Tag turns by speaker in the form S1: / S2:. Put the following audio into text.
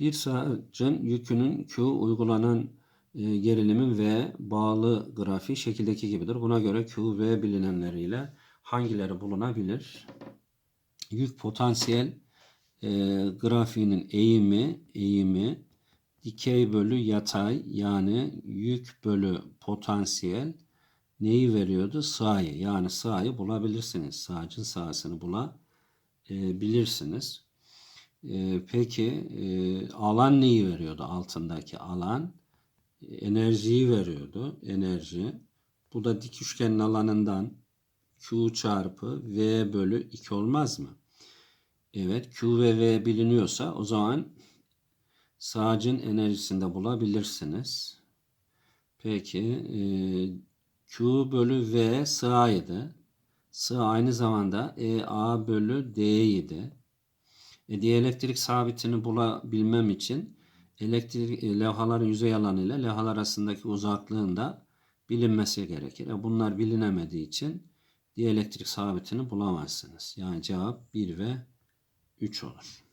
S1: Bir sağcın yükünün Q uygulanan e, gerilimin V bağlı grafiği şekildeki gibidir. Buna göre Q, V bilinenleriyle hangileri bulunabilir? Yük potansiyel e, grafiğinin eğimi, eğimi dikey bölü yatay yani yük bölü potansiyel neyi veriyordu? Sağ'yı. Yani sağ'yı bulabilirsiniz. Sağcın sağsını bulabilirsiniz. E, peki e, alan neyi veriyordu? Altındaki alan enerjiyi veriyordu. Enerji. Bu da dik üçgenin alanından Q çarpı V bölü 2 olmaz mı? Evet Q ve V biliniyorsa o zaman sağcın enerjisini de bulabilirsiniz. Peki e, Q bölü V sığaydı. Sığ aynı zamanda EA bölü D'ydi. E, dielektrik sabitini bulabilmem için elektrik e, levhaların yüzey alanı ile levhalar arasındaki uzaklığın da bilinmesi gerekir. E, bunlar bilinemediği için dielektrik sabitini bulamazsınız. Yani cevap 1 ve 3 olur.